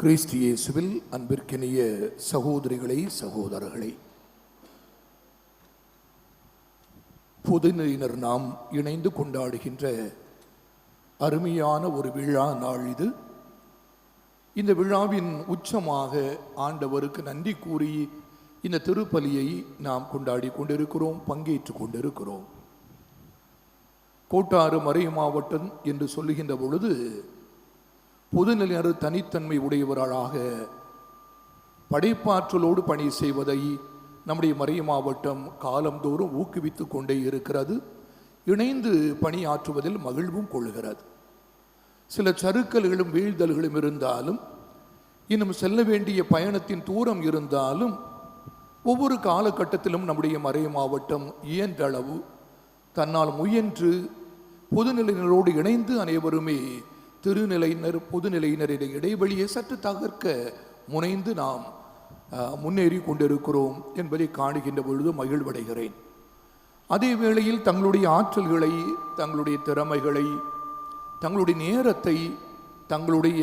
கிறிஸ்து இயேசுவில் அன்பிற்கினிய சகோதரிகளை சகோதரர்களை. பொதுநிலையினர் நாம் இணைந்து கொண்டாடுகின்ற அருமையான ஒரு விழா நாள் இது. இந்த விழாவின் உச்சமாக ஆண்டவருக்கு நன்றி கூறி இந்த திருப்பலியை நாம் கொண்டாடி கொண்டிருக்கிறோம் பங்கேற்று கொண்டிருக்கிறோம். கோட்டாறு மறை மாவட்டம் என்று சொல்லுகின்ற பொழுது பொதுநிலையர் தனித்தன்மை உடையவர்களாக படைப்பாற்றலோடு பணி செய்வதை நம்முடைய மறை மாவட்டம் காலந்தோறும் ஊக்குவித்து கொண்டே இருக்கிறது. இணைந்து பணியாற்றுவதில் மகிழ்வும் கொள்கிறது. சில சறுக்கல்களும் வீழ்தல்களும் இருந்தாலும் இன்னும் செல்ல வேண்டிய பயணத்தின் தூரம் இருந்தாலும் ஒவ்வொரு காலகட்டத்திலும் நம்முடைய மறை மாவட்டம் இயன்றளவு தன்னால் முயன்று பொதுநிலையினரோடு இணைந்து அனைவருமே திருநிலையினர் பொதுநிலையினரின் இடைவெளியை சற்று தகர்க்க முனைந்து நாம் முன்னேறி கொண்டிருக்கிறோம் என்பதை காணுகின்ற பொழுது மகிழ்வடைகிறேன். அதே வேளையில் தங்களுடைய ஆற்றல்களை தங்களுடைய திறமைகளை தங்களுடைய நேரத்தை தங்களுடைய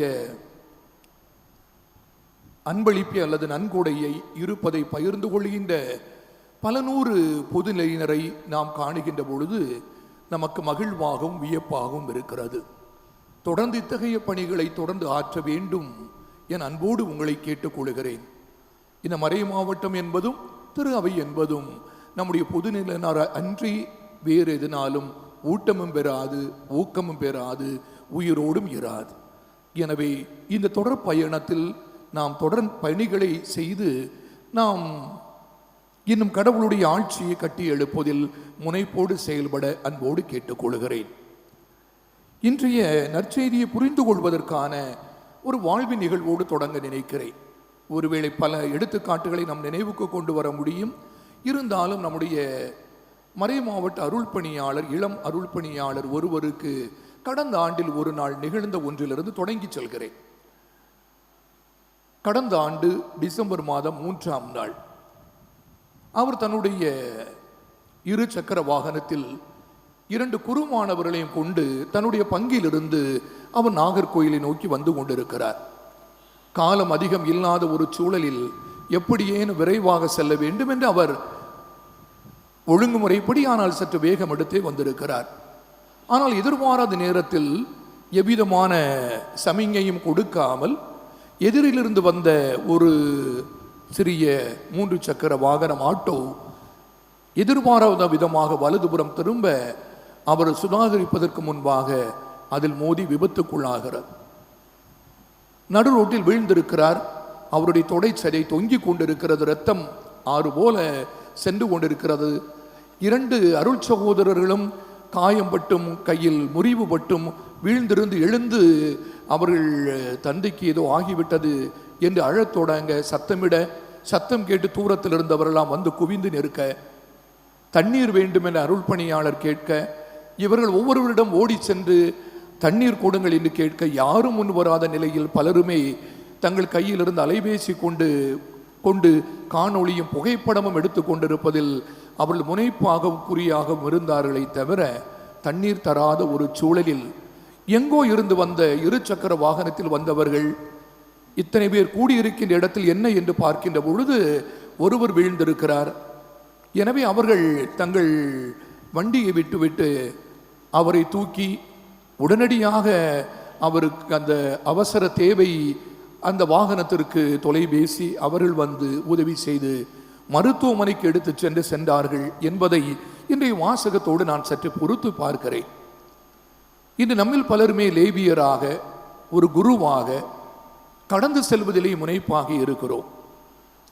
அன்பளிப்பை அல்லது நன்கொடையை இருப்பதை பகிர்ந்து கொள்கின்ற பல நூறு பொதுநிலையினரை நாம் காணுகின்ற பொழுது நமக்கு மகிழ்வாகவும் வியப்பாகவும் இருக்கிறது. தொடர்ந்து இத்தகைய பணிகளை தொடர்ந்து ஆற்ற வேண்டும் என் அன்போடு உங்களை கேட்டுக்கொள்கிறேன். இந்த மறை மாவட்டம் என்பதும் திரு அவை என்பதும் நம்முடைய பொதுநிலையினர் அன்றி வேறு எதனாலும் ஊட்டமும் பெறாது ஊக்கமும் பெறாது உயிரோடும் இராது. எனவே இந்த தொடர் பயணத்தில் நாம் தொடர் பணிகளை செய்து நாம் இன்னும் கடவுளுடைய ஆட்சியை கட்டி எழுப்பதில் முனைப்போடு செயல்பட அன்போடு கேட்டுக்கொள்கிறேன். இன்றைய நற்செய்தியை புரிந்து கொள்வதற்கான ஒரு வாழ்வின் நிகழ்வோடு தொடங்க நினைக்கிறேன். ஒருவேளை பல எடுத்துக்காட்டுகளை நம் நினைவுக்கு கொண்டு வர முடியும். இருந்தாலும் நம்முடைய மறை மாவட்ட அருள் பணியாளர் இளம் அருள் பணியாளர் ஒருவருக்கு கடந்த ஆண்டில் ஒரு நாள் நிகழ்ந்த ஒன்றிலிருந்து தொடங்கி செல்கிறேன். கடந்த ஆண்டு டிசம்பர் மாதம் மூன்றாம் நாள். அவர் தன்னுடைய இரு சக்கர வாகனத்தில் இரண்டு குருமானவர்களையும் கொண்டு தன்னுடைய பங்கிலிருந்து அவர் நாகர்கோயிலை நோக்கி வந்து கொண்டிருக்கிறார். காலம் அதிகம் இல்லாத ஒரு சூழலில் எப்படியேன் விரைவாக செல்ல வேண்டும் என்று அவர் ஒழுங்குமுறைப்படி ஆனால் சற்று வேகம் எடுத்தே வந்திருக்கிறார். ஆனால் எதிர்பாராத நேரத்தில் எவ்விதமான சமிங்கையும் கொடுக்காமல் எதிரிலிருந்து வந்த ஒரு சிறிய மூன்று சக்கர வாகனம் ஆட்டோ எதிர்பாராத விதமாக வலதுபுறம் திரும்ப அவர் சுதாகரிப்பதற்கு முன்பாக அதில் மோதி விபத்துக்குள்ளாகிறார். நடு ரோட்டில் வீழ்ந்திருக்கிறார். அவருடைய தொடை சதை தொங்கிக் கொண்டிருக்கிறது. ரத்தம் ஆறு போல சென்று கொண்டிருக்கிறது. இரண்டு அருள் சகோதரர்களும் காயம்பட்டும் கையில் முறிவுபட்டும் வீழ்ந்திருந்து எழுந்து அவர்கள் தந்தைக்கு ஏதோ ஆகிவிட்டது என்று அழத் தொடங்க சத்தமிட சத்தம் கேட்டு தூரத்தில் இருந்தவரெல்லாம் வந்து குவிந்து நிற்க தண்ணீர் வேண்டும் என அருள் பணியாளர் கேட்க இவர்கள் ஒவ்வொருவரிடம் ஓடி சென்று தண்ணீர் கொடுங்கள் என்று கேட்க யாரும் முன் வராத நிலையில் பலருமே தங்கள் கையில் இருந்து அலைபேசி கொண்டு கொண்டு காணொளியும் புகைப்படமும் எடுத்து கொண்டிருப்பதில் அவர்கள் முனைப்பாகவும் குறியாகவும் இருந்தார்களே தவிர தண்ணீர் தராத ஒரு சூழலில் எங்கோ இருந்து வந்த இருசக்கர வாகனத்தில் வந்தவர்கள் இத்தனை பேர் கூடியிருக்கின்ற இடத்தில் என்ன என்று பார்க்கின்ற பொழுது ஒருவர் வீழ்ந்திருக்கிறார். எனவே அவர்கள் தங்கள் வண்டியை விட்டுவிட்டு அவரை தூக்கி உடனடியாக அவருக்கு அந்த அவசர தேவை அந்த வாகனத்திற்கு தொலைபேசி அவர்கள் வந்து உதவி செய்து மருத்துவமனைக்கு எடுத்து சென்று சென்றார்கள் என்பதை இன்றைய வாசகத்தோடு நான் சற்று பொறுத்து பார்க்கிறேன். இன்று நம்மில் பலருமே லேபியராக ஒரு குருவாக கடந்து செல்வதிலே முனைப்பாக இருக்கிறோம்.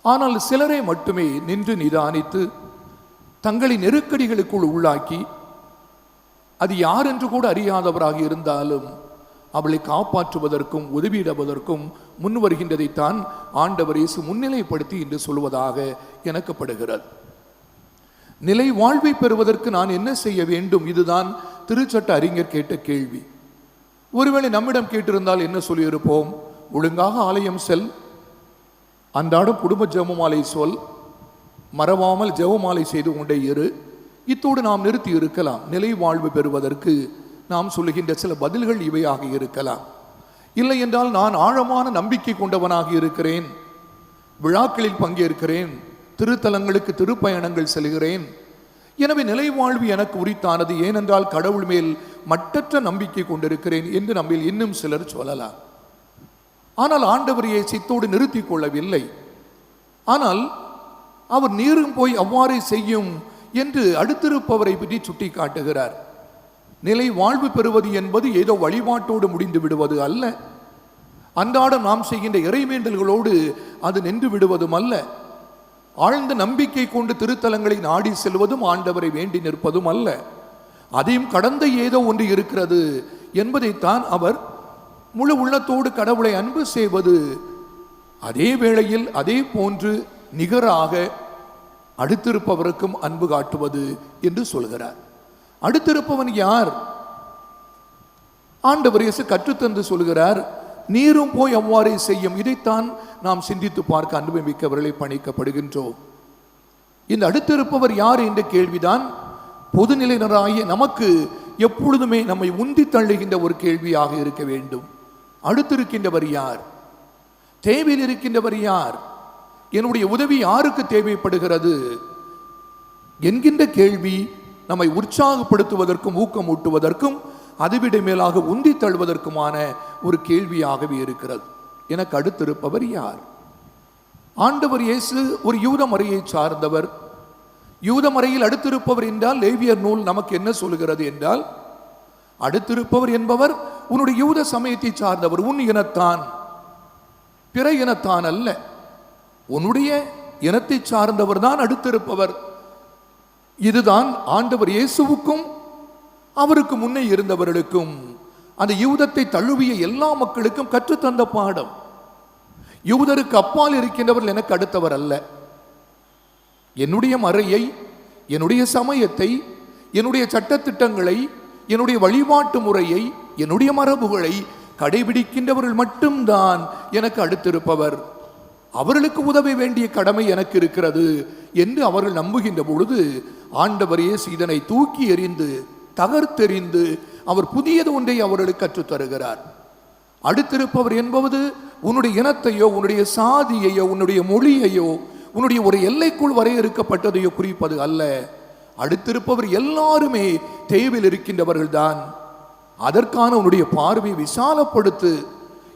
ஆனால் சிலரை மட்டுமே நின்று நிதானித்து தங்களை நெருக்கடிகளுக்குள் உள்ளாக்கி அது யார் என்று கூட அறியாதவராக இருந்தாலும் அவளை காப்பாற்றுவதற்கும் உதவியிடுவதற்கும் முன் வருகின்றதைத்தான் ஆண்டவர் இயேசு முன்னிலைப்படுத்தி என்று சொல்வதாக எனக்கப்படுகிறது. நிலை வாழ்வை பெறுவதற்கு நான் என்ன செய்ய வேண்டும்? இதுதான் திருச்சட்ட அறிஞர் கேட்ட கேள்வி. ஒருவேளை நம்மிடம் கேட்டிருந்தால் என்ன சொல்லியிருப்போம்? ஒழுங்காக ஆலயம் செல் அன்றாடம் குடும்ப ஜெபமாலை சொல் மறவாமல் ஜெபமாலை செய்து கொண்டே இரு. இத்தோடு நாம் நிறுத்தி இருக்கலாம். நிலை வாழ்வு பெறுவதற்கு நாம் சொல்லுகின்ற சில பதில்கள் இவையாக இருக்கலாம். இல்லை என்றால் நான் ஆழமான நம்பிக்கை கொண்டவனாக இருக்கிறேன். விழாக்களில் பங்கேற்கிறேன். திருத்தலங்களுக்கு திருப்பயணங்கள் செல்கிறேன். எனவே நிலை வாழ்வு எனக்கு உரித்தானது. ஏனென்றால் கடவுள் மேல் மட்டற்ற நம்பிக்கை கொண்டிருக்கிறேன் என்று நம்மில் இன்னும் சிலர் சொல்லலாம். ஆனால் ஆண்டவர் சித்தோடு நிறுத்திக் கொள்ளவில்லை. ஆனால் அவர் நீரும் போய் அவ்வாறே செய்யும் என்று அடுத்திருப்பவரை பற்றி சுட்டி காட்டுகிறார் நிலை வாழ்வு பெறுவது என்பது ஏதோ வழிபாட்டோடு முடிந்து விடுவது அல்ல. அன்றாட நாம் செய்கின்ற இறைவேண்டல்களோடு அது நின்று விடுவதும் அல்ல. ஆழ்ந்த நம்பிக்கை கொண்டு திருத்தலங்களை நாடி செல்வதும் ஆண்டவரை வேண்டி நிற்பதும் அல்ல. அதையும் கடந்த ஏதோ ஒன்று இருக்கிறது என்பதைத்தான் அவர் முழு உள்ளத்தோடு கடவுளை அன்பு செய்வது. அதே வேளையில் அதே போன்று நிகராக அடுத்திருப்பவருக்கும் அன்பு காட்டுவது என்று சொல்கிறார். அடுத்திருப்பவன் யார்? ஆண்டவர் இயேசு கற்றுத்தந்து சொல்கிறார் நீரும் போய் அவ்வாறே செய்யும். இதைத்தான் நாம் சிந்தித்து பார்க்க அன்பு மிக்கவர்களை பணிக்கப்படுகின்றோம். இந்த அடுத்திருப்பவர் யார் என்ற கேள்விதான் பொதுநிலையினராகிய நமக்கு எப்பொழுதுமே நம்மை உந்தி தள்ளுகின்ற ஒரு கேள்வியாக இருக்க வேண்டும். அடுத்திருக்கின்றவர் யார்? தேவையில் இருக்கின்றவர் யார்? என்னுடைய உதவி யாருக்கு தேவைப்படுகிறது என்கின்ற கேள்வி நம்மை உற்சாகப்படுத்துவதற்கும் ஊக்கமூட்டுவதற்கும் அதுவிட மேலாக உந்தி தள்ளுவதற்குமான ஒரு கேள்வியாகவே இருக்கிறது. எனக்கு அடுத்திருப்பவர் யார்? ஆண்டவர் இயேசு ஒரு யூத முறையை சார்ந்தவர். யூத முறையில் அடுத்திருப்பவர் என்றால் லேவியர் நூல் நமக்கு என்ன சொல்கிறது என்றால் அடுத்திருப்பவர் என்பவர் உன்னுடைய யூத சமயத்தை சார்ந்தவர் உன் இனத்தான் பிற இனத்தான் அல்ல. உன்னுடைய இனத்தை சார்ந்தவர் தான் அடுத்திருப்பவர். இதுதான் ஆண்டவர் இயேசுவுக்கும் அவருக்கு முன்னே இருந்தவர்களுக்கும் அந்த யூதத்தை தழுவிய எல்லா மக்களுக்கும் கற்றுத்தந்த பாடம். யூதருக்கு அப்பால் இருக்கின்றவர்கள் எனக்கு அடுத்தவர் அல்ல. என்னுடைய மறையை என்னுடைய சமயத்தை என்னுடைய சட்டத்திட்டங்களை என்னுடைய வழிபாட்டு முறையை என்னுடைய மரபுகளை கடைபிடிக்கின்றவர்கள் மட்டும்தான் எனக்கு அடுத்திருப்பவர். அவர்களுக்கு உதவ வேண்டிய கடமை எனக்கு இருக்கிறது என்று அவர்கள் நம்புகின்ற பொழுது ஆண்டவரையே இதனை தூக்கி எறிந்து தகர்த்தெறிந்து அவர் புதியது ஒன்றை அவர்களுக்கு கற்றுத் தருகிறார். அடுத்திருப்பவர் என்பது உன்னுடைய இனத்தையோ உன்னுடைய சாதியையோ உன்னுடைய மொழியையோ உன்னுடைய ஒரு எல்லைக்குள் வரையறுக்கப்பட்டதையோ குறிப்பது அல்ல. அடுத்திருப்பவர் எல்லாருமே தேவில் இருக்கின்றவர்கள் தான் அதற்கான உன்னுடைய பார்வையை விசாலப்படுத்து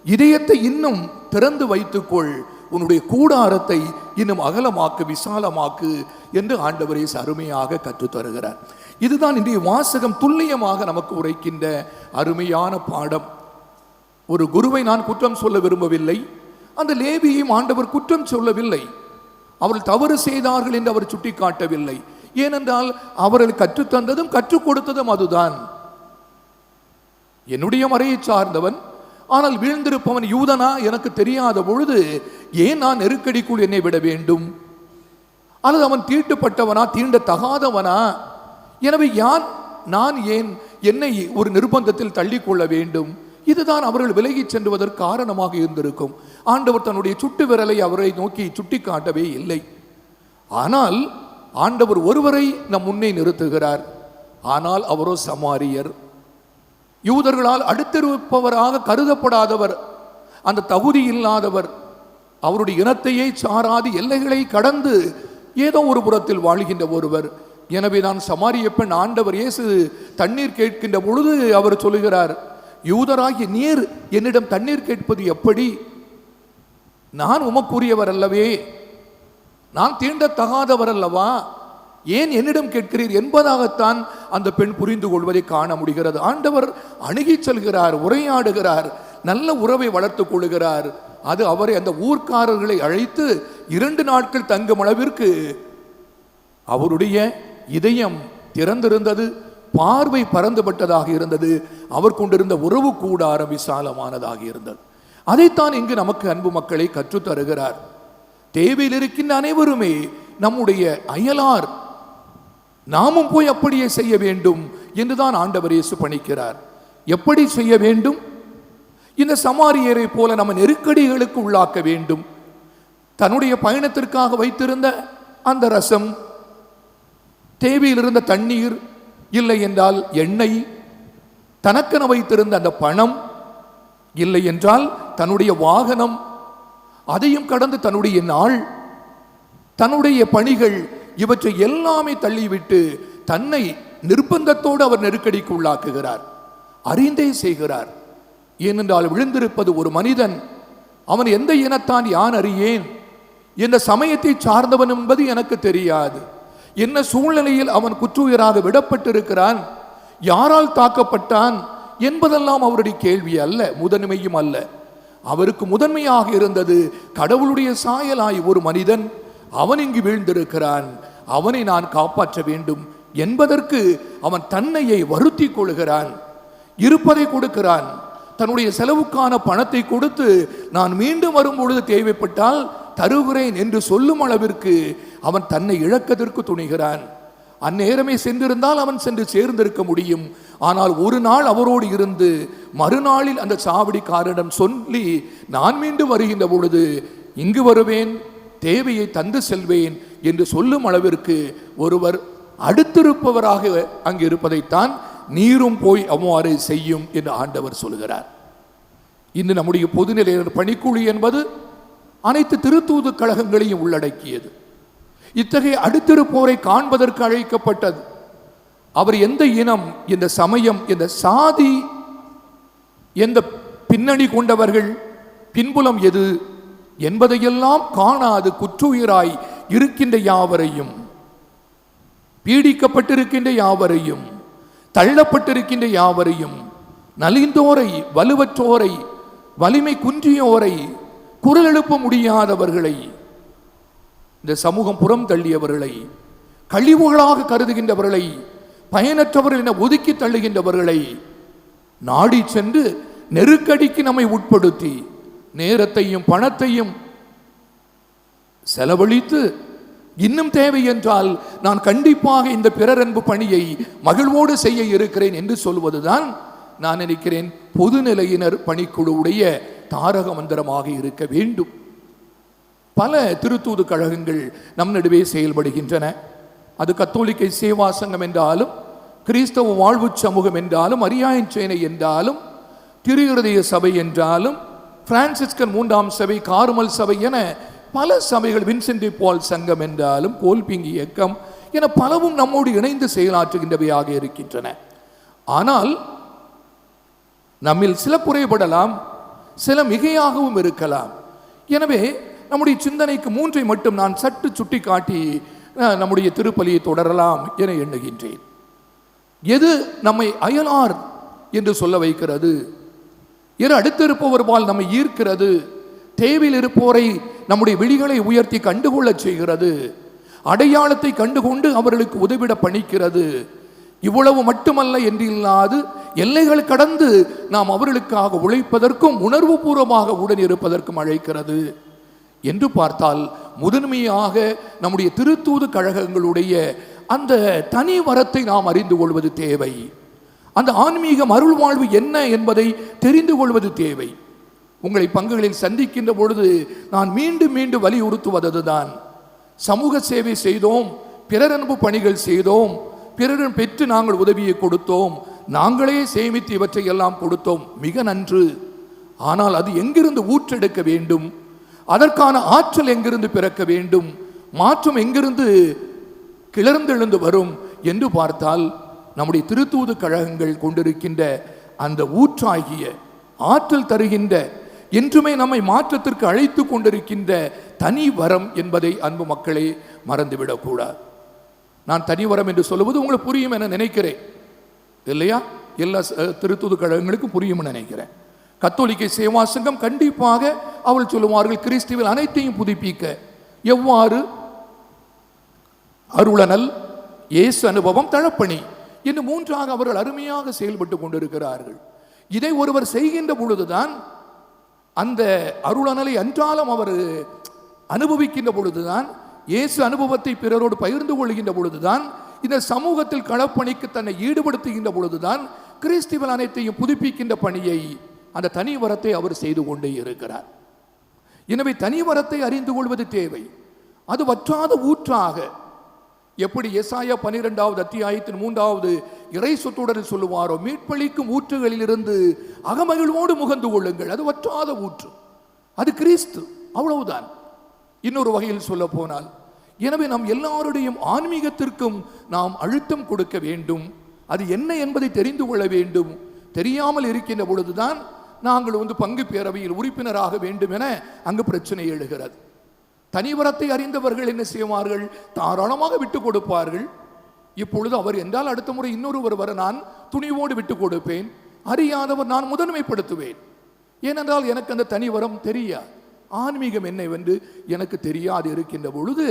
இதயத்தை இன்னும் திறந்து வைத்துக்கொள். உன்னுடைய கூடாரத்தை இன்னும் அகலமாக்கு விசாலமாக்கு என்று ஆண்டவரே அருமையாக கற்றுத் தருகிறார் இதுதான் இன்றைய வாசகம் துல்லியமாக நமக்கு உரைக்கின்ற அருமையான பாடம். ஒரு குருவை நான் குற்றம் சொல்ல விரும்பவில்லை. அந்த லேவியையும் ஆண்டவர் குற்றம் சொல்லவில்லை. அவர்கள் தவறு செய்தார்கள் என்று அவர் சுட்டிக்காட்டவில்லை. ஏனென்றால் அவர்கள் கற்றுத்தந்ததும் கற்றுக் கொடுத்ததும் அதுதான். என்னுடைய மறையை சார்ந்தவன் ஆனால் வீழ்ந்திருப்பவன் யூதனா? எனக்கு தெரியாத பொழுது ஏன் நான் நெருக்கடிக்குள் என்னை விட வேண்டும்? அல்லது அவன் தீட்டுப்பட்டவனா தீண்ட தகாதவனா எனவே யான் நான் ஏன் என்னை ஒரு நிர்பந்தத்தில் தள்ளிக்கொள்ள வேண்டும்? இதுதான் அவர்கள் விலகிச் சென்றுவதற்கு காரணமாக இருந்திருக்கும். ஆண்டவர் தன்னுடைய சுட்டு விரலை அவரை நோக்கி சுட்டி காட்டவே இல்லை. ஆனால் ஆண்டவர் ஒருவரை நம் முன்னே நிறுத்துகிறார். ஆனால் அவரோ சமாரியர். யூதர்களால் அடுத்திருப்பவராக கருதப்படாதவர் அந்த தகுதி இல்லாதவர் அவருடைய இனத்தையே சாராது எல்லைகளை கடந்து ஏதோ ஒரு புறத்தில் வாழ்கின்ற ஒருவர். எனவே நான் சமாரிய பெண் ஆண்டவர் இயேசு தண்ணீர் கேட்கின்ற பொழுது அவர் சொல்லுகிறார் யூதராகிய நீர் என்னிடம் தண்ணீர் கேட்பது எப்படி? நான் உமக்குரியவர் அல்லவே நான் தீண்டத்தகாதவர் அல்லவா ஏன் என்னிடம் கேட்கிறீர் என்பதாகத்தான் அந்த பெண் புரிந்து கொள்வதை காண முடிகிறது. ஆண்டவர் அணுகிச் செல்கிறார் உரையாடுகிறார் நல்ல உறவை வளர்த்துக் கொள்கிறார். அது அவரை அந்த ஊர்க்காரர்களை அழைத்து இரண்டு நாட்கள் தங்கும் அளவிற்கு அவருடைய இதயம் திறந்திருந்தது பார்வை பறந்துபட்டதாக இருந்தது அவர் கொண்டிருந்த உறவு கூடாரம் விசாலமானதாக இருந்தது. அதைத்தான் இங்கு நமக்கு அன்பு மக்களை கற்றுத் தருகிறார் தேவையில் இருக்கின்ற அனைவருமே நம்முடைய அயலார் நாமும் போய் அப்படியே செய்ய வேண்டும் என்றுதான் ஆண்டவர் இயேசு பணிக்கிறார். எப்படி செய்ய வேண்டும்? இந்த சமாரியரை போல நம்ம நெருக்கடிகளுக்கு உள்ளாக்க வேண்டும். தன்னுடைய பயணத்திற்காக வைத்திருந்த அந்த ரசம் தேவையில் இருந்த தண்ணீர் இல்லை என்றால் எண்ணெய் தனக்கென வைத்திருந்த அந்த பணம் இல்லை என்றால் தன்னுடைய வாகனம் அதையும் கடந்து தன்னுடைய நாள் தன்னுடைய பணிகள் இவற்றை எல்லாமே தள்ளிவிட்டு தன்னை நிர்பந்தத்தோடு அவர் நெருக்கடிக்கு உள்ளாக்குகிறார். அறிந்தே செய்கிறார். ஏனென்றால் விழுந்திருப்பது ஒரு மனிதன். அவன் எந்த இனத்தான் யான் அறியேன்? எந்த சமயத்தை சார்ந்தவன் என்பது எனக்கு தெரியாது. என்ன சூழ்நிலையில் அவன் குற்றுயிராக விடப்பட்டிருக்கிறான்? யாரால் தாக்கப்பட்டான்? என்பதெல்லாம் அவருடைய கேள்வி அல்ல முதன்மையும் அல்ல. அவருக்கு முதன்மையாக இருந்தது கடவுளுடைய சாயலாய் ஒரு மனிதன். அவன் இங்கு வீழ்ந்திருக்கிறான். அவனை நான் காப்பாற்ற வேண்டும் என்பதற்கு அவன் தன்னையை வருத்தி கொள்கிறான். இருப்பதை கொடுக்கிறான். தன்னுடைய செலவுக்கான பணத்தை கொடுத்து நான் மீண்டும் வரும்பொழுது தேவைப்பட்டால் தருகிறேன் என்று சொல்லும் அளவிற்கு அவன் தன்னை இழக்கதற்கு துணிகிறான். அந்நேரமே சென்றிருந்தால் அவன் சென்று சேர்ந்திருக்க முடியும். ஆனால் ஒரு நாள் அவரோடு இருந்து மறுநாளில் அந்த சாவடிக்காரனிடம் சொல்லி நான் மீண்டும் வருகின்ற பொழுது இங்கு வருவேன். தேவையை தந்து செல்வேன் என்று சொல்லும் அளவிற்கு ஒருவர் அடுத்திருப்பவராக அங்கு இருப்பதைத்தான் நீரும் போய் அவ்வாறு செய்யும் என்று ஆண்டவர் சொல்கிறார். இன்று நம்முடைய பொதுநிலையினர் பணிக்குழு என்பது அனைத்து திருத்தூது கழகங்களையும் உள்ளடக்கியது. இத்தகைய அடுத்திருப்போரை காண்பதற்கு அழைக்கப்பட்டது. அவர் எந்த இனம் எந்த சமயம் எந்த சாதி எந்த பின்னணி கொண்டவர்கள் பின்புலம் எது என்பதையெல்லாம் காணாது குற்றுயிராய் இருக்கின்ற யாவரையும் பீடிக்கப்பட்டிருக்கின்ற யாவரையும் தள்ளப்பட்டிருக்கின்ற யாவரையும் நலிந்தோரை வலுவற்றோரை வலிமை குன்றியோரை குரல் எழுப்ப முடியாதவர்களை இந்த சமூகம் புறம் தள்ளியவர்களை கழிவுகளாக கருதுகின்றவர்களை பயனற்றவர்கள் என ஒதுக்கி தள்ளுகின்றவர்களை நாடி சென்று நெருக்கடிக்கு நம்மை உட்படுத்தி நேரத்தையும் பணத்தையும் செலவழித்து இன்னும் தேவை என்றால் நான் கண்டிப்பாக இந்த பிறரன்பு பணியை மகிழ்வோடு செய்ய இருக்கிறேன் என்று சொல்வதுதான் நான் நினைக்கிறேன் பொதுநிலையினர் பணிக்குழுவுடைய தாரக மந்திரமாக இருக்க வேண்டும். பல திருத்தூது கழகங்கள் நம் நடுவே செயல்படுகின்றன. அது கத்தோலிக்கை சேவா சங்கம் என்றாலும் கிறிஸ்தவ வாழ்வு சமூகம் என்றாலும் அரியாயன் சேனை என்றாலும் திரு சபை என்றாலும் பிரான்சிஸ்கன் மூன்றாம் சபை கார்மல் சபை என பல சபைகள் வின்சென்டி பால் சங்கம் என்றாலும் கோல்பிங்கி இயக்கம் என பலவும் நம்மோடு இணைந்து செயலாற்றுகின்றவையாக இருக்கின்றன. ஆனால் நம்மில் சில குறைபடலாம் சில மிகையாகவும் இருக்கலாம். எனவே நம்முடைய சிந்தனைக்கு மூன்றை மட்டும் நான் சற்று சுட்டி காட்டி நம்முடைய திருப்பலியை தொடரலாம் என எண்ணுகின்றேன். எது நம்மை அயலார் என்று சொல்ல வைக்கிறது? எது அடுத்திருப்பவர்பால் நம்மை ஈர்க்கிறது. தேவையில் இருப்போரை நம்முடைய விழிகளை உயர்த்தி கண்டுகொள்ளச் செய்கிறது. அடையாளத்தை கண்டுகொண்டு அவர்களுக்கு உதவிட பணிக்கிறது. இவ்வளவு மட்டுமல்ல என்று இல்லாது எல்லைகள் கடந்து நாம் அவர்களுக்காக உழைப்பதற்கும் உணர்வுபூர்வமாக உடன் இருப்பதற்கும் அழைக்கிறது. என்று பார்த்தால் முதன்மையாக நம்முடைய திருத்தூது கழகங்களுடைய அந்த தனி வரத்தை நாம் அறிந்து கொள்வது தேவை. அந்த ஆன்மீகம் அருள் வாழ்வு என்ன என்பதை தெரிந்து கொள்வது தேவை. உங்களை பங்குகளில் சந்திக்கின்ற பொழுது நான் மீண்டும் மீண்டும் வலியுறுத்துவதுதான். சமூக சேவை செய்தோம் பிறரன்பு பணிகள் செய்தோம் பிறரிடம் பெற்று நாங்கள் உதவியை கொடுத்தோம் நாங்களே சேமித்து இவற்றை எல்லாம் கொடுத்தோம். மிக நன்று. ஆனால் அது எங்கிருந்து ஊற்றெடுக்க வேண்டும்? அதற்கான ஆற்றல் எங்கிருந்து பிறக்க வேண்டும்? மாற்றம் எங்கிருந்து கிளர்ந்தெழுந்து வரும் என்று பார்த்தால் நம்முடைய திருத்தூது கழகங்கள் கொண்டிருக்கின்ற அந்த ஊற்றாகிய ஆற்றல் தருகின்ற என்றுமே நம்மை மாற்றத்திற்கு அழைத்து கொண்டிருக்கின்ற தனி வரம் என்பதை அன்பு மக்களே மறந்துவிடக்கூடாது நான் தனி வரம் என்று சொல்லுவது உங்களுக்கு புரியும் என நினைக்கிறேன். இல்லையா? எல்லா திருத்தூது கழகங்களுக்கும் புரியும் நினைக்கிறேன். கத்தோலிக்க சேவா சங்கம் கண்டிப்பாக அவள் சொல்லுவார்கள் கிறிஸ்துவில் அனைத்தையும் புதுப்பிக்க. எவ்வாறு? அருளனல் இயேசு அனுபவம் தழப்பணி என்று மூன்றாக அவர்கள் அருமையாக செயல்பட்டு கொண்டிருக்கிறார்கள். இதை ஒருவர் செய்கின்ற பொழுதுதான் அந்த அருளனலை அன்றாலும் அவர் அனுபவிக்கின்ற பொழுதுதான் இயேசு அனுபவத்தை பிறரோடு பகிர்ந்து கொள்கின்ற பொழுதுதான் இந்த சமூகத்தில் களப்பணிக்கு தன்னை ஈடுபடுத்துகின்ற பொழுதுதான் கிறிஸ்துவல் அனைத்தையும் புதுப்பிக்கின்ற பணியை அந்த தனி வரத்தை அவர் செய்து கொண்டே இருக்கிறார். எனவே தனி வரத்தை அறிந்து கொள்வது தேவை. அது வற்றாத ஊற்றாக எப்படி எசாயா பனிரெண்டாவது அத்தியாயத்தின் மூன்றாவது இறை சொத்துடன் சொல்லுவாரோ மீட்பளிக்கும் ஊற்றுகளிலிருந்து அகமகிழ்வோடு முகந்து கொள்ளுங்கள். அது வற்றாத ஊற்று. அது கிறிஸ்து அவ்வளவுதான். இன்னொரு வகையில் சொல்ல போனால் எனவே நாம் எல்லாருடைய ஆன்மீகத்திற்கும் நாம் அழுத்தம் கொடுக்க வேண்டும். அது என்ன என்பதை தெரிந்து கொள்ள வேண்டும். தெரியாமல் இருக்கின்ற பொழுதுதான் நாங்கள் வந்து பங்கு பேரவையில் உறுப்பினராக வேண்டும் என அங்கு பிரச்சனை எழுகிறது. தனிவரத்தை அறிந்தவர்கள் என்ன செய்வார்கள்? தாராளமாக விட்டு கொடுப்பார்கள். இப்பொழுது அவர் என்றால் அடுத்த முறை இன்னொருவர் வர நான் துணிவோடு விட்டு கொடுப்பேன். அறியாதவர் நான் முதன்மைப்படுத்துவேன். ஏனென்றால் எனக்கு அந்த தனிவரம் தெரியாது. ஆன்மீகம் என்னவென்று எனக்கு தெரியாது இருக்கின்ற பொழுது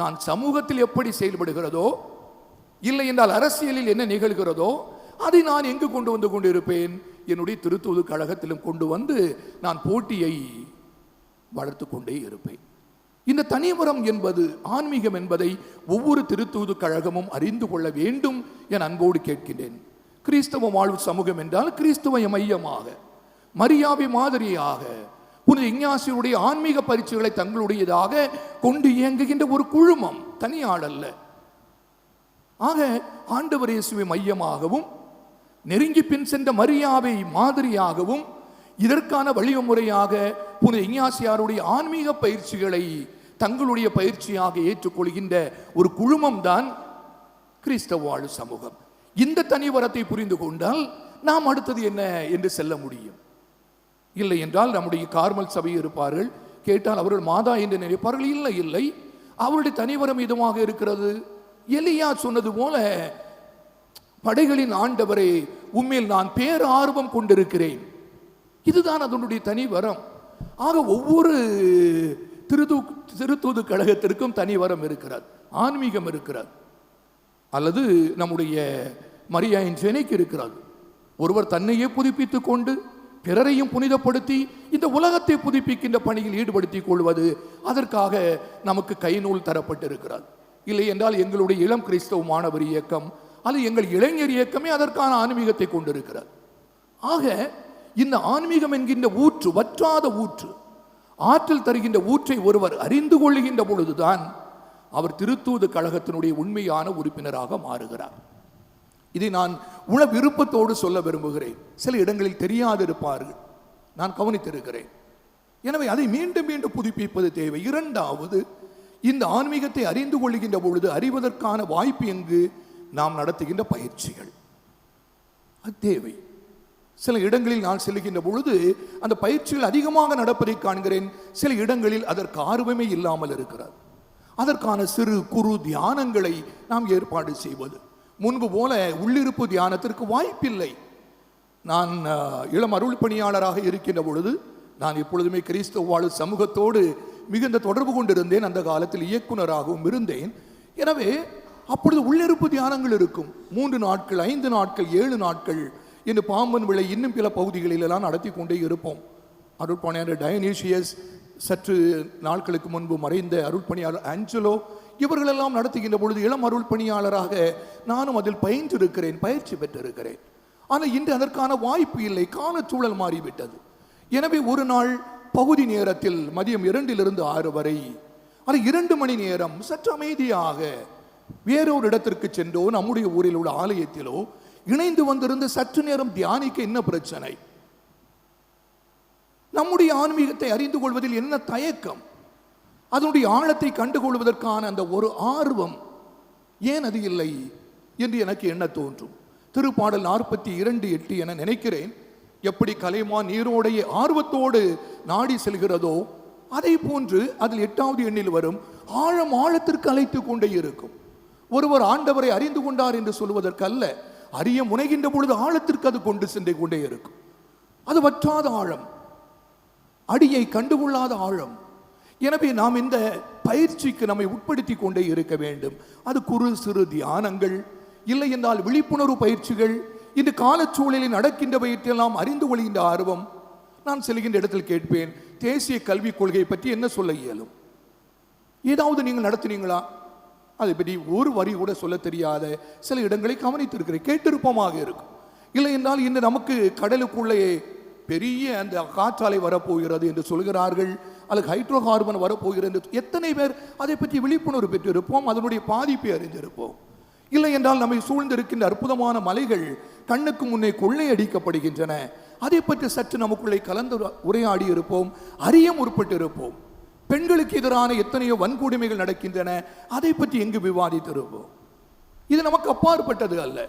நான் சமூகத்தில் எப்படி செயல்படுகிறதோ இல்லை என்றால் அரசியலில் என்ன நிகழ்கிறதோ அதை நான் எங்கு கொண்டு வந்து கொண்டிருப்பேன்? என்னுடைய திருத்தூது கழகத்திலும் கொண்டு வந்து நான் போட்டியை வளர்த்து கொண்டே இருப்பேன். இந்த தனிமரம் என்பது ஆன்மீகம் என்பதை ஒவ்வொரு திருத்தூது கழகமும் அறிந்து கொள்ள வேண்டும் என அன்போடு கேட்கின்றேன். கிறிஸ்தவ வாழ்வு சமூகம் என்றால் கிறிஸ்தவ மையமாக மரியாதை மாதிரியாக புனித இஞ்ஞாசியுடைய ஆன்மீக பரீட்சைகளை தங்களுடையதாக கொண்டு இயங்குகின்ற ஒரு குழுமம் தனியாள் அல்ல ஆக ஆண்டவர் இயேசுவை மையமாகவும் நெருங்கி பின் சென்ற மரியாவை மாதிரியாகவும் இதற்கான வழிமுறையாக புனித இஞ்ஞாசியாருடைய ஆன்மீக பயிற்சிகளை தங்களுடைய பயிற்சியாக ஏற்றுக்கொள்கின்ற ஒரு குழுமம் தான் கிறிஸ்தவ வாழ் சமூகம். இந்த தனிவரத்தை புரிந்து கொண்டால் நாம் அடுத்தது என்ன என்று செல்ல முடியும். இல்லை என்றால் நம்முடைய கார்மல் சபை இருப்பார்கள். கேட்டால் அவர்கள் மாதா என்று நினைப்பார்கள். இல்லை இல்லை. அவருடைய தனிவரம் இதுவாக இருக்கிறது? எலியா சொன்னது போல படைகளின் ஆண்டவரே உண்மையில் நான் பேர் ஆர்வம் கொண்டிருக்கிறேன். இதுதான் அதனுடைய தனி வரம் ஆக ஒவ்வொரு திருத்து திருத்தூது கழகத்திற்கும் தனி வரம் இருக்கிறது ஆன்மீகம் இருக்கிறது அல்லது நம்முடைய மரியாயின் சேனைக்கு இருக்கிறது ஒருவர் தன்னையே புதுப்பித்துக் கொண்டு பிறரையும் புனிதப்படுத்தி இந்த உலகத்தை புதுப்பிக்கின்ற பணியில் ஈடுபடுத்திக் கொள்வது அதற்காக நமக்கு கைநூல் தரப்பட்டிருக்கிறது இல்லை என்றால் எங்களுடைய இளம் கிறிஸ்தவ மாணவர் இயக்கம் அது எங்கள் இளைஞர் இயக்கமே அதற்கான ஆன்மீகத்தை கொண்டிருக்கிறார். ஆக இந்த ஆன்மீகம் என்கின்ற ஊற்று வற்றாத ஊற்று ஆற்றல் தருகின்ற ஊற்றை ஒருவர் அறிந்து கொள்கின்ற பொழுதுதான் அவர் திருத்தூது கழகத்தினுடைய உண்மையான உறுப்பினராக மாறுகிறார். இதை நான் உள விருப்பத்தோடு சொல்ல விரும்புகிறேன். சில இடங்களில் தெரியாதிருப்பார்கள். நான் கவனித்திருக்கிறேன். எனவே அதை மீண்டும் மீண்டும் புதுப்பிப்பது தேவை. இரண்டாவது இந்த ஆன்மீகத்தை அறிந்து கொள்கின்ற பொழுது அறிவதற்கான வாய்ப்பு எங்கு? நாம் நடத்துகின்ற பயிற்சிகள். அது தேவை. சில இடங்களில் நான் செல்கின்ற பொழுது அந்த பயிற்சிகள் அதிகமாக நடப்பதை காண்கிறேன். சில இடங்களில் அதற்கு ஆர்வமே இல்லாமல் இருக்கிறது. அதற்கான சிறு குறு தியானங்களை நாம் ஏற்பாடு செய்வது. முன்பு போல உள்ளிருப்பு தியானத்திற்கு வாய்ப்பில்லை. நான் இளம் அருள் பணியாளராக இருக்கின்ற பொழுது நான் எப்பொழுதுமே கிறிஸ்தவ வாழ் சமூகத்தோடு மிகுந்த தொடர்பு கொண்டிருந்தேன். அந்த காலத்தில் இயக்குனராகவும் இருந்தேன். எனவே அப்பொழுது உள்ளிருப்பு தியானங்கள் இருக்கும். மூன்று நாட்கள் ஐந்து நாட்கள் ஏழு நாட்கள் இன்று பாம்பன் விளை இன்னும் பிற பகுதிகளிலெல்லாம் நடத்தி கொண்டே இருப்போம். அருட்பணியாளர் டயனீஷியஸ் சற்று நாட்களுக்கு முன்பு மறைந்த அருட்பணியாளர் ஆஞ்சலோ இவர்களெல்லாம் நடத்துகின்ற பொழுது இளம் அருள் பணியாளராக நானும் அதில் பயின்றிருக்கிறேன் பயிற்சி பெற்றிருக்கிறேன். ஆனால் இன்று அதற்கான வாய்ப்பு இல்லை காலச்சூழல் மாறிவிட்டது. எனவே ஒரு நாள் பகுதி நேரத்தில் மதியம் இரண்டிலிருந்து ஆறு வரை ஆனால் இரண்டு மணி நேரம் சற்று அமைதியாக வேறொரு இடத்திற்கு சென்றோ நம்முடைய ஊரில் உள்ள ஆலயத்திலோ இணைந்து வந்திருந்து சற்று நேரம் தியானிக்க என்ன பிரச்சனை? நம்முடைய ஆன்மீகத்தை அறிந்து கொள்வதில் என்ன தயக்கம்? அதனுடைய ஆழத்தை கண்டுகொள்வதற்கான அந்த ஒரு ஆர்வம் ஏன் அது இல்லை என்று எனக்கு என்ன தோன்றும்? திருப்பாடல் நாற்பத்தி இரண்டு எட்டு என நினைக்கிறேன். எப்படி கலைமா நீரோடைய ஆர்வத்தோடு நாடி செல்கிறதோ அதை போன்று அதில் எட்டாவது எண்ணில் வரும் ஆழம் ஆழத்திற்கு அழைத்து கொண்டே இருக்கும். ஒருவர் ஆண்டவரை அறிந்து கொண்டார் என்று சொல்வதற்கல்ல அரிய அறிய முனைகின்ற பொழுது ஆழத்திற்கு அது கொண்டு சென்று கொண்டே இருக்கும். அது வற்றாத ஆழம். அடியை கண்டுகொள்ளாத ஆழம். எனவே நாம் இந்த பயிற்சிக்கு நம்மை உட்படுத்தி கொண்டே இருக்க வேண்டும். அது குறு சிறு தியானங்கள். இல்லை என்றால் விழிப்புணர்வு பயிற்சிகள். இந்த காலச்சூழலில் நடக்கின்றவற்றையெல்லாம் அறிந்து கொள்கின்ற ஆர்வம். நான் செல்கின்ற இடத்தில் கேட்பேன் தேசிய கல்விக் கொள்கை பற்றி என்ன சொல்ல இயலும்? ஏதாவது நீங்கள் நடத்துனீங்களா? அதை பற்றி ஒரு வரி கூட சொல்ல தெரியாத சில இடங்களை கவனித்திருக்கிறேன். கேட்டிருப்பமாக இருக்கும். இல்லை என்றால் இன்று நமக்கு கடலுக்குள்ளே பெரிய அந்த காற்றாலை வரப்போகிறது என்று சொல்கிறார்கள். அல்லது ஹைட்ரோ கார்பன் வரப்போகிறது. என்று எத்தனை பேர் அதை பற்றி விழிப்புணர்வு பெற்றிருப்போம். அதனுடைய பாதிப்பை அறிந்திருப்போம். இல்லை என்றால் நம்மை சூழ்ந்திருக்கின்ற அற்புதமான மலைகள் கண்ணுக்கு முன்னே கொள்ளையடிக்கப்படுகின்றன அதை பற்றி சற்று நமக்குள்ளே கலந்து உரையாடி இருப்போம். அறிய முற்பட்டு இருப்போம் பெண்களுக்கு எதிரான எத்தனையோ வன்கொடுமைகள் நடக்கின்றன அதை பற்றி எங்கு விவாதித்திருப்போம் இது நமக்கு அப்பாற்பட்டது அல்ல.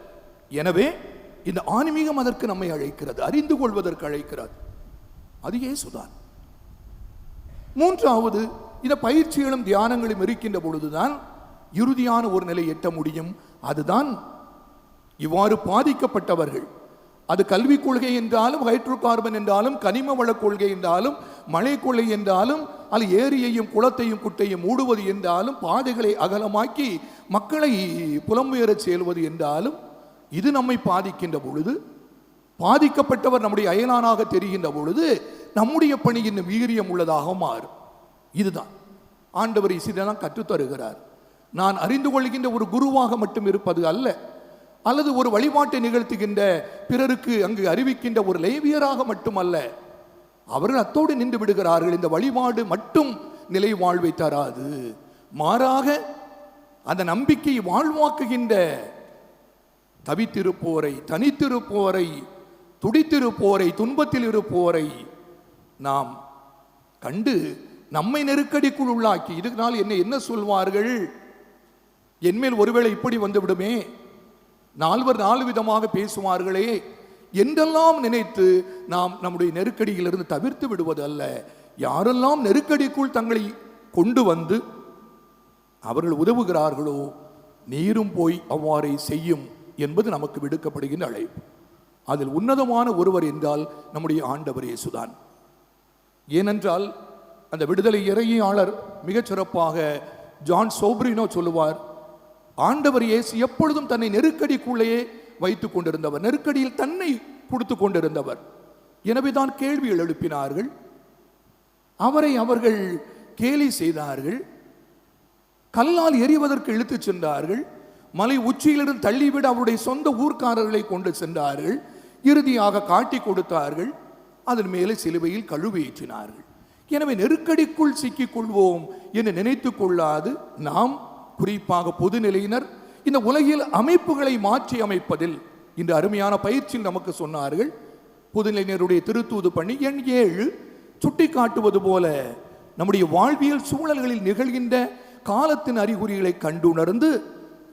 எனவே இந்த ஆன்மீகம் அதற்கு நம்மை அழைக்கிறது அறிந்து கொள்வதற்கு அழைக்கிறது. அது இயேசுதான். மூன்றாவது இந்த பயிற்சிகளும் தியானங்களும் இருக்கின்ற பொழுதுதான் இறுதியான ஒரு நிலை எட்ட முடியும். அதுதான் இவ்வாறு பாதிக்கப்பட்டவர்கள். அது கல்விக் கொள்கை என்றாலும் ஹைட்ரோ கார்பன் என்றாலும் கனிம வள கொள்கை என்றாலும் மழை கொள்கை என்றாலும் அது ஏரியையும் குளத்தையும் குட்டையும் மூடுவது என்றாலும் பாதைகளை அகலமாக்கி மக்களை புலம்பெயரச் செல்வது என்றாலும் இது நம்மை பாதிக்கின்ற பொழுது பாதிக்கப்பட்டவர் நம்முடைய அயலானாக தெரிகின்ற பொழுது நம்முடைய பணி இன்னும் வீரியம் உள்ளதாக மாறும். இதுதான். ஆண்டவர் இசைதான் கற்றுத்தருகிறார். நான் அறிந்து கொள்கின்ற ஒரு குருவாக மட்டும் இருப்பது அல்ல. அல்லது ஒரு வழிபாட்டை நிகழ்த்துகின்ற பிறருக்கு அங்கு அறிவிக்கின்ற ஒரு லேவியராக மட்டுமல்ல அவர்கள் அத்தோடு நின்று விடுகிறார்கள். இந்த வழிபாடு மட்டும் நிலை வாழ்வை தராது. மாறாக அந்த நம்பிக்கை வாழ்வாக்குகின்ற தவித்திருப்போரை தனித்திருப்போரை துடித்திருப்போரை துன்பத்தில் இருப்போரை நாம் கண்டு நம்மை நெருக்கடிக்குள் உள்ளாக்கி இதனால் என்ன என்ன சொல்வார்கள்? என்மேல் ஒருவேளை இப்படி வந்துவிடுமே? நால்வர் நாலு விதமாக பேசுவார்களே. என்றெல்லாம் நினைத்து நாம் நம்முடைய நெருக்கடியிலிருந்து தவிர்த்து விடுவது அல்ல. யாரெல்லாம் நெருக்கடிக்குள் தங்களை கொண்டு வந்து அவர்கள் உதவுகிறார்களோ நீரும் போய் அவ்வாறே செய்யும் என்பது நமக்கு விடுக்கப்படுகின்ற அழைப்பு. அதில் உன்னதமான ஒருவர் என்றால் நம்முடைய ஆண்டவர் இயேசுதான். ஏனென்றால் அந்த விடுதலை இறையாளர் மிகச் சிறப்பாக ஜான் சோப்ரினோ சொல்லுவார் ஆண்டவர் இயேசு எப்பொழுதும் தன்னை நெருக்கடிக்குள்ளேயே வைத்துக் கொண்டிருந்தவர் நெருக்கடியில் தன்னை கொடுத்து கொண்டிருந்தவர். எனவே தான் கேள்விகள் எழுப்பினார்கள். அவரை அவர்கள் கேலி செய்தார்கள். கல்லால் எறிவதற்கு இழுத்துச் சென்றார்கள். மலை உச்சியிலிருந்து தள்ளிவிட அவருடைய சொந்த ஊர்க்காரர்களை கொண்டு சென்றார்கள். இறுதியாக காட்டி கொடுத்தார்கள். அதன் மேலே சிலுவையில் கழுவேற்றினார்கள் எனவே நெருக்கடிக்குள் சிக்கிக் கொள்வோம் என்று நினைத்துக் கொள்ளாது நாம் குறிப்பாக பொதுநிலையினர் இந்த உலகில் அமைப்புகளை மாற்றி அமைப்பதில் இந்த அருமையான பயிற்சியில் நமக்கு சொன்னார்கள். பொதுநிலையினருடைய திருத்தூது பணி எண் ஏழு சுட்டி காட்டுவது போல நம்முடைய வாழ்வியல் சூழல்களில் நிகழ்கின்ற காலத்தின் அறிகுறிகளை கண்டுணர்ந்து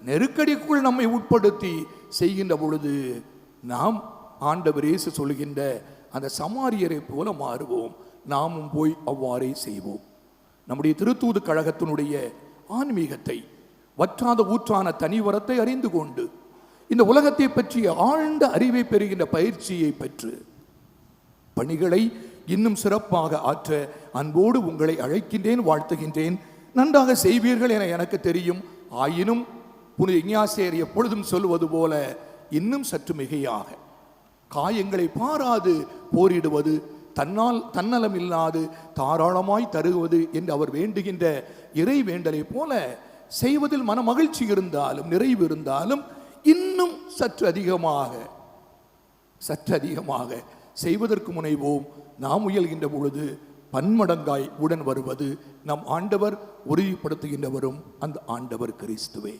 நெருக்கடிக்குள் நம்மை உட்படுத்தி செய்கின்ற பொழுது நாம் ஆண்டவர் இயேசு சொல்கின்ற அந்த சமாரியரை போல மாறுவோம். நாமும் போய் அவ்வாறே செய்வோம். நம்முடைய திருத்தூது கழகத்தினுடைய ஆன்மீகத்தை வற்றாத ஊற்றான தனிவரத்தை அறிந்து கொண்டு இந்த உலகத்தை பற்றிய ஆழ்ந்த அறிவை பெறுகின்ற பயிற்சியை பெற்று பணிகளை இன்னும் சிறப்பாக ஆற்ற அன்போடு உங்களை அழைக்கின்றேன் வாழ்த்துகின்றேன். நன்றாக செய்வீர்கள் என எனக்கு தெரியும். ஆயினும் புனித இஞ்ஞாசியர் எப்பொழுதும் சொல்வது போல இன்னும் சற்று மிகையாக. காயங்களை பாராது போரிடுவது தன்னால் தன்னலம் இல்லாது தாராளமாய் தருவது என்று அவர் வேண்டுகின்ற இறை வேண்டலை போல செய்வதில் மன மகிழ்ச்சி இருந்தாலும் நிறைவு இருந்தாலும் இன்னும் சற்று அதிகமாக சற்று அதிகமாக செய்வதற்கு முனைவோம். நாம் முயல்கின்ற பொழுது பன்மடங்காய் உடன் வருவது நம் ஆண்டவர் உறுதிப்படுத்துகின்றவரும் அந்த ஆண்டவர் கிறிஸ்துவே.